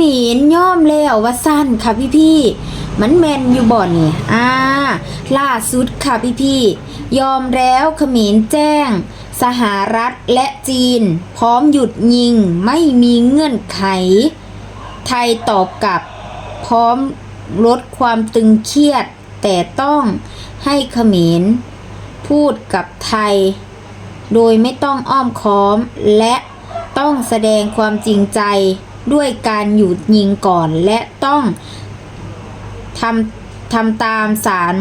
มรย่อมแล้วว่าสั้นค่ะพี่พี่มันแมนอยู่บ่อนี่อ่าล่าสุดค่ะพี่พี่ยอมแล้วเขมรแจ้ง สหรัฐและจีน พร้อมหยุดยิงไม่มีเงื่อนไข ไทยตอบกลับ พร้อมลดความตึงเครียด แต่ต้องให้เขมรพูดกับไทย โดยไม่ต้องอ้อมค้อมและต้องแสดงความจริงใจ ด้วยการหยุดยิงก่อนและต้องทำทำตามสาร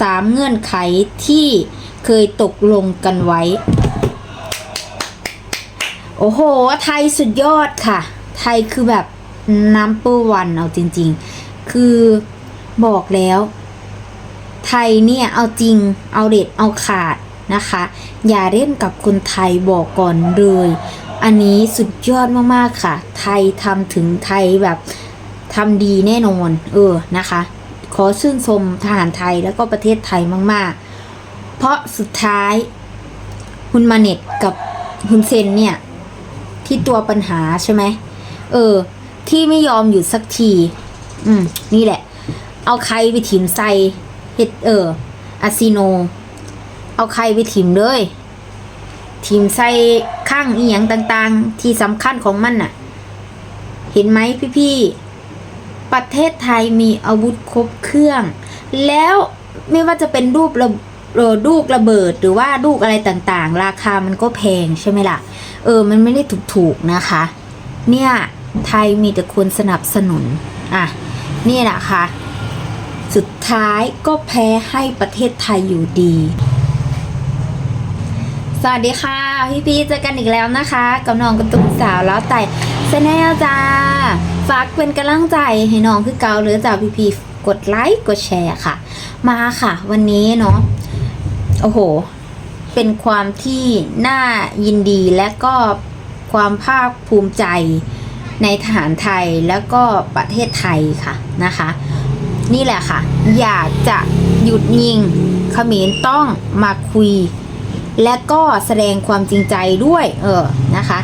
สามเงื่อนไขที่เคยตกลงกันไว้ โอ้โห ไทยสุดยอดค่ะ ไทยคือแบบน้ำเปอร์วันเอาจริง ๆ คือบอกแล้ว ไทยเนี่ยเอาจริงเอาเด็ดเอาขาดนะคะ อย่าเล่นกับคนไทยบอกก่อนเลย อันนี้สุดยอดมากๆค่ะ ไทยทำถึงไทยแบบทำดีแน่นอน เออนะคะ ขอชื่นชมทหารไทยแล้วก็ประเทศไทยมาก ๆ เพราะสุดท้ายฮุนมาเน็ตกับฮุนเซนเนี่ย ที่ตัวปัญหาใช่ไหมเออ ที่ไม่ยอมหยุดสักที อืม นี่แหละ เอาใครไปถิ่มใส่เฮ็ดเอออาซิโน เอาใครไปถิ่มเลย ถิ่มใส่ข้างอีหยังต่างๆ ที่สำคัญของมันน่ะ เห็นไหมพี่ๆ ประเทศไทยมีอาวุธครบเครื่อง แล้วไม่ว่าจะเป็นรูประเออลูกระเบิดหรือว่าลูกอะไรต่างๆ ราคามันก็แพงใช่ไหมล่ะ เออ มันไม่ได้ถูกๆนะคะ เนี่ยไทยมีแต่คนสนับสนุน อะ นี่แหละค่ะ สุดท้ายก็แพ้ให้ประเทศไทยอยู่ดี สวัสดีค่ะ พี่พี่ๆเจอกันอีกแล้วนะคะกับน้องกระตุ้นสาวแล้วแต่เซนแนลจ้าฝากเป็นกำลังใจให้น้องคือเกาหรือจ้าพี่พี่ๆกดไลค์กดแชร์ค่ะ มาค่ะ วันนี้เนาะโอ้โห เป็นความที่น่ายินดีและก็ความภาคภูมิใจในทหารไทยแล้วก็ประเทศไทยค่ะนะคะ นี่แหละค่ะ อยากจะหยุดยิงเขมรต้องมาคุย และก็แสดงความจริงใจด้วย เออนะคะ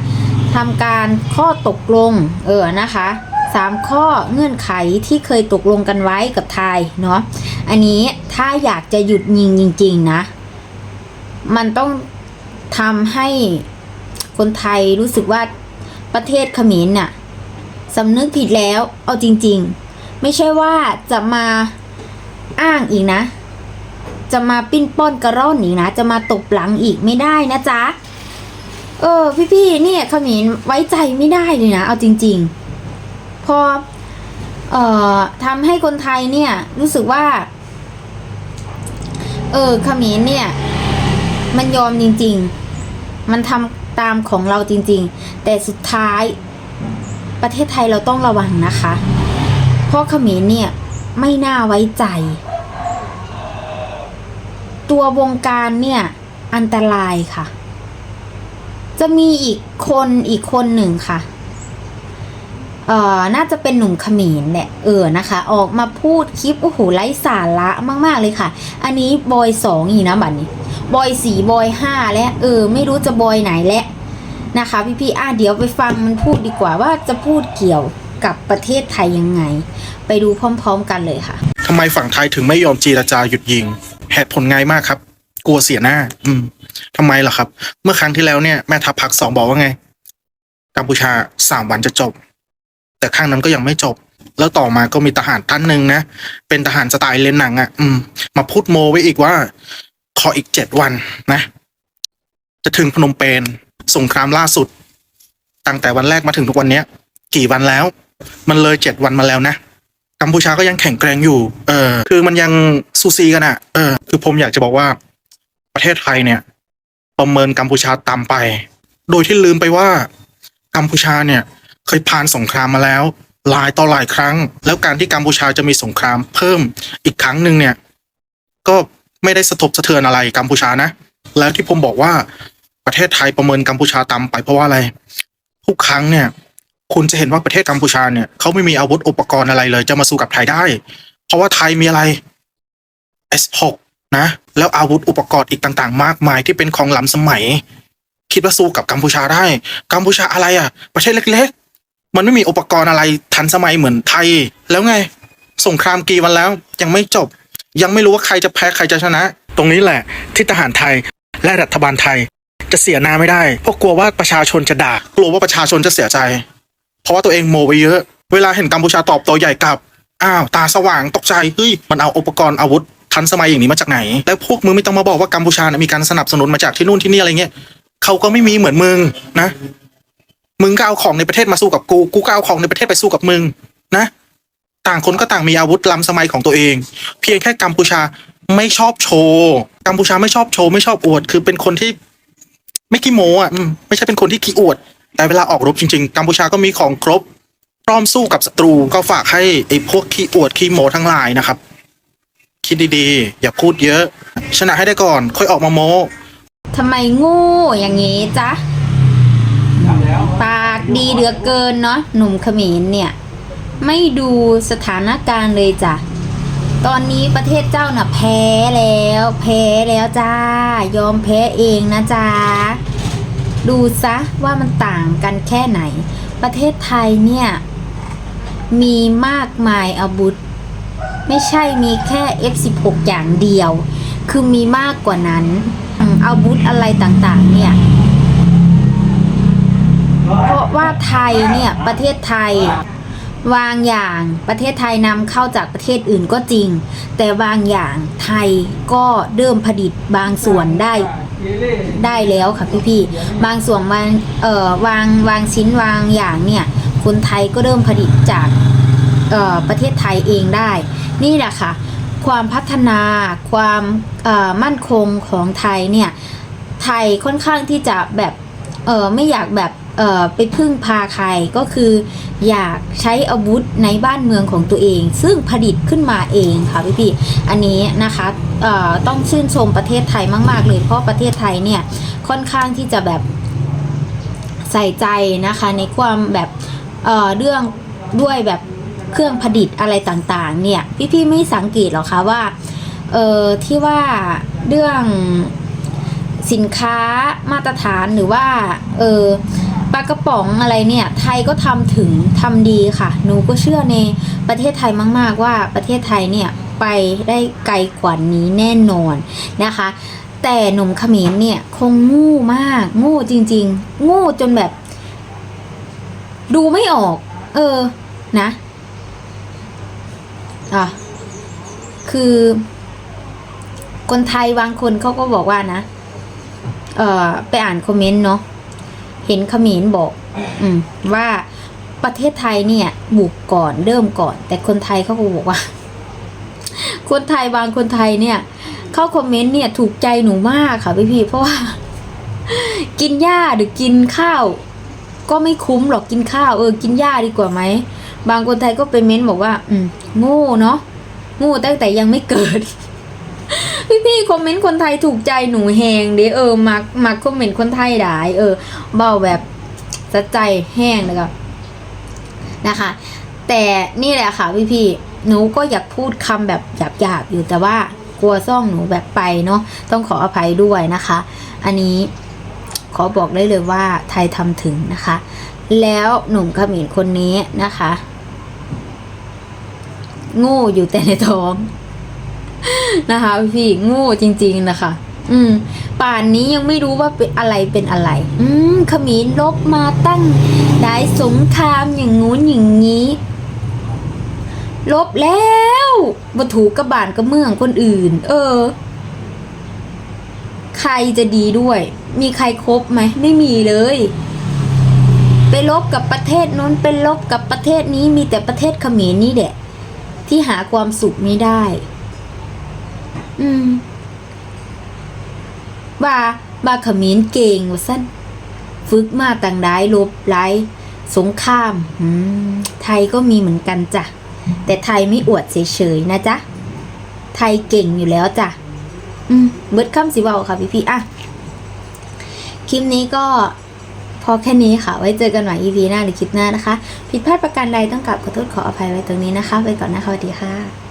ทำการข้อตกลง เออนะคะสามข้อเงื่อนไขที่เคยตกลงกันไว้กับไทยเนาะอันนี้ถ้าอยากจะหยุดยิงจริง ๆ นะ มันต้องทำให้คนไทยรู้สึกว่าประเทศเขมรน่ะสำนึกผิดแล้ว เอาจริง ๆ ไม่ใช่ว่าจะมาอ้างอีกนะ จะมาปิ้นป้อนกระร่อนอีกนะ จะมาตบหลังอีกไม่ได้นะจ๊ะ เออ พี่ๆเนี่ยขมรไว้ใจไม่ได้เลยนะ เอาจริง ๆ พอ เอ่อทำให้คนไทยเนี่ย รู้สึกว่า เออขมรเนี่ย มันยอมจริง ๆ มันทำตามของเราจริง ๆ แต่สุดท้ายประเทศไทยเราต้องระวังนะคะ เพราะขมรเนี่ยไม่น่าไว้ใจ ตัววงการเนี่ยอันตรายค่ะ จะมีอีกคนอีกคนหนึ่งค่ะเอ่อน่าจะเป็นหนุ่มขมรแหละเออนะคะ ออกมาพูดคลิปโอ้โหไร้สาระมาก ๆ เลยค่ะ อันนี้บอยสองอีกนะบัดนี้ บอยสี่บอยห้าและเออ ไม่รู้จะบอยไหนแล้วนะคะ พี่ๆอะเดี๋ยวไปฟังมันพูดดีกว่าว่าจะพูดเกี่ยวกับประเทศไทยยังไง ไปดูพร้อม ๆ กันเลยค่ะทำไมฝั่งไทยถึงไม่ยอมเจรจาหยุดยิง เหตุผลง่ายมากครับ กลัวเสียหน้า อืมทำไมล่ะครับ เมื่อครั้งที่แล้วเนี่ยแม่ทัพภาคสองบอกว่าไงกัมพูชาสามวันจะจบ แต่ข้างนั้นก็ยังไม่จบ แล้วต่อมาก็มีทหารท่านหนึ่งนะเป็นทหารสไตล์เลนหนังอะ่ะ อืม มาพูดโมไว้อีกว่า ขออีกเจ็ดวันนะ จะถึงพนมเปญสงครามล่าสุด ตั้งแต่วันแรกมาถึงทุกวันเนี้ย กี่วันแล้ว มันเลยเจ็ดวันมาแล้วนะ กัมพูชาก็ยังแข็งแกร่งอยู่ เออ คือมันยังซูซีกันอะเออ คือผมอยากจะบอกว่า ประเทศไทยเนี่ย ประเมินกัมพูชาต่ำไป โดยที่ลืมไปว่า กัมพูชาเนี่ย เคยผ่านสงครามมาแล้ว หลายต่อหลายครั้ง แล้วการที่กัมพูชาจะมีสงครามเพิ่มอีกครั้งหนึ่งเนี่ย ก็ไม่ได้สะทบสะเทือนอะไรกัมพูชานะ แล้วที่ผมบอกว่าประเทศไทยประเมินกัมพูชาต่ำไปเพราะว่าอะไร ทุกครั้งเนี่ย คุณจะเห็นว่าประเทศกัมพูชาเนี่ยเขาไม่มีอาวุธอุปกรณ์อะไรเลย จะมาสู้กับไทยได้ เพราะว่าไทยมีอะไร S6 นะ แล้วอาวุธอุปกรณ์อีกต่างๆ มากมายที่เป็นของล้ำสมัย คิดว่าสู้กับกัมพูชาได้ กัมพูชาอะไรอะ ประเทศเล็ก ๆ มันไม่มีอุปกรณ์อะไรทันสมัยเหมือนไทย แล้วไง สงครามกี่วันแล้ว ยังไม่จบ ยังไม่รู้ว่าใครจะแพ้ใครจะชนะ ตรงนี้แหละ ที่ทหารไทยและรัฐบาลไทย จะเสียหน้าไม่ได้ เพราะกลัวว่าประชาชนจะด่ากลัวว่าประชาชนจะเสียใจ ราะว่าตัวเองโมไปเยอะ เวลาเห็นกัมพูชาตอบโต้ใหญ่กลับ อ้าวตาสว่างตกใจเฮ้ยมันเอาอุปกรณ์อาวุธทันสมัยอย่างนี้มาจากไหน แล้วพวกมึงไม่ต้องมาบอกว่ากัมพูชานะมีการสนับสนุนมาจากที่นู่นที่นี่อะไรเงี้ยเขาก็ไม่มีเหมือนมึงนะ มึงก็เอาของในประเทศมาสู้กับกู กูก็เอาของในประเทศไปสู้กับมึงนะ ต่างคนก็ต่างมีอาวุธล้ำสมัยของตัวเอง เพียงแค่กัมพูชาไม่ชอบโชว์กัมพูชาไม่ชอบโชว์ไม่ชอบอวด คือเป็นคนที่ไม่ขี้โม้อะไม่ใช่เป็นคนที่ขี้อวด แต่เวลาออกรบจริงๆ กัมพูชาก็มีของครบ พร้อมสู้กับศัตรูก็ฝากให้ไอ้พวกขี้อวดขี้โมทั้งหลายนะครับ คิดดีๆ อย่าพูดเยอะ ชนะให้ได้ก่อน ค่อยออกมาโม้ทำไมโงูอย่างงี้จ๊ะ ปากดีเหลือเกินเนาะหนุ่มเขมรเนี่ย ไม่ดูสถานการณ์เลยจ้ะ ตอนนี้ประเทศเจ้าน่ะแพ้แล้ว แพ้แล้วจ้ายอมแพ้เองนะจ๊ะ ดูซะว่ามันต่างกันแค่ไหน ประเทศไทยเนี่ย มีมากมายอาวุธ ไม่ใช่มีแค่ F16 อย่างเดียว คือมีมากกว่านั้นอาวุธอะไรต่างๆ เนี่ย เพราะว่าไทยเนี่ย ประเทศไทยวางอย่างประเทศไทยนำเข้าจากประเทศอื่นก็จริง แต่บางอย่างไทยก็เริ่มผลิตบางส่วนได้ ได้แล้วค่ะพี่พี่บางส่วนวางเอ่อวางวางชิ้นวางอย่างเนี่ย คนไทยก็เริ่มผลิตจากเอ่อประเทศไทยเองได้ นี่แหละค่ะ ความพัฒนาความเอ่อมั่นคงของไทยเนี่ย ไทยค่อนข้างที่จะแบบเออไม่อยากแบบ ไปพึ่งพาใครก็คืออยากใช้อาวุธในบ้านเมืองของตัวเอง ซึ่งผลิตขึ้นมาเองค่ะพี่พี่อันนี้นะคะต้องชื่นชมประเทศไทยมาก ๆ เลยเพราะประเทศไทยเนี่ยค่อนข้างที่จะแบบใส่ใจนะคะในความแบบเเรื่องด้วยแบบเครื่องผลิตอะไรต่างๆ เนี่ยพี่ๆไม่สังเกตหรอคะว่าเออที่ว่าเรื่องสินค้ามาตรฐานหรือว่าเออ ปลากระป๋องอะไรเนี่ย ไทยก็ทำถึงทำดีค่ะ หนูก็เชื่อในประเทศไทยมาก ๆ ว่าประเทศไทยเนี่ยไปได้ไกลกว่านี้แน่นอนนะคะ แต่หนุ่มขมรเนี่ยคงงู้มากงู้จริง ๆ งู้จนแบบ ดูไม่ออก เออ นะอะคือ คนไทยบางคนเขาก็บอกว่านะ เออไปอ่านคอมเมนต์เนาะ เห็นเขมรบอก อืมว่าประเทศไทยเนี่ย บุกก่อนเริ่มก่อน แต่คนไทยเขาก็บอกว่า คนไทยบางคนไทยเนี่ย เข้าคอมเมนต์เนี่ยถูกใจหนูมากค่ะพี่พี่เพราะว่า กินหญ้าหรือกินข้าว ก็ไม่คุ้มหรอกกินข้าวเออกินหญ้าดีกว่าไหมบางคนไทยก็ไปเม้นบอกว่า อืมโง่เนาะโง่ตั้งแต่ยังไม่เกิด พี่พี่คอมเมนต์คนไทยถูกใจหนูแหงเด้เออมักมักคอมเมนต์คนไทยได้เออเบาแบบสัใจแห้งเลยครับนะคะ แต่นี่แหละค่ะพี่พี่หนูก็อยากพูดคำแบบหยาบๆอยู่แต่ว่ากลัวซ่องหนูแบบไปเนาะต้องขออภัยด้วยนะคะ อันนี้ขอบอกได้เลยว่าไทยทำถึงนะคะ แล้วหนุ่มขมรคนนี้นะคะ โง่อยู่แต่ในท้อง นะคะพี่โง่จริง ๆนะคะ อืม ป่านนี้ยังไม่รู้ว่าเป็นอะไรเป็นอะไร อืมขมรลบมาตั้งได้สงครามอย่างงู้นอย่างนี้ ลบแล้วบถูกกระบาลกระเมืองคนอื่น เออ ใครจะดีด้วย มีใครครบไหมไม่มีเลยไปลบกับประเทศนู้นไปลบกับประเทศนี้มีแต่ประเทศเขมรนี่แหละที่หาความสุขไม่ได้ อืมบาบาขมรเก่งว่าสั้นฝึกมาต่างได้ลบไล่สงครามอืมไทยก็มีเหมือนกันจ้ะ แต่ไทยไม่อวดเฉยๆนะจ๊ะ ไทยเก่งอยู่แล้วจ้ะ อืมเบิดคำสิเบาค่ะพี่พี่ๆอะ คลิปนี้ก็พอแค่นี้ค่ะ ไว้เจอกันใหม่ EP หน้าหรือคลิปหน้านะคะ ผิดพลาดประการใดต้องกลับขอโทษขออภัยไว้ตรงนี้นะคะ ไปก่อนนะคะสวัสดีค่ะ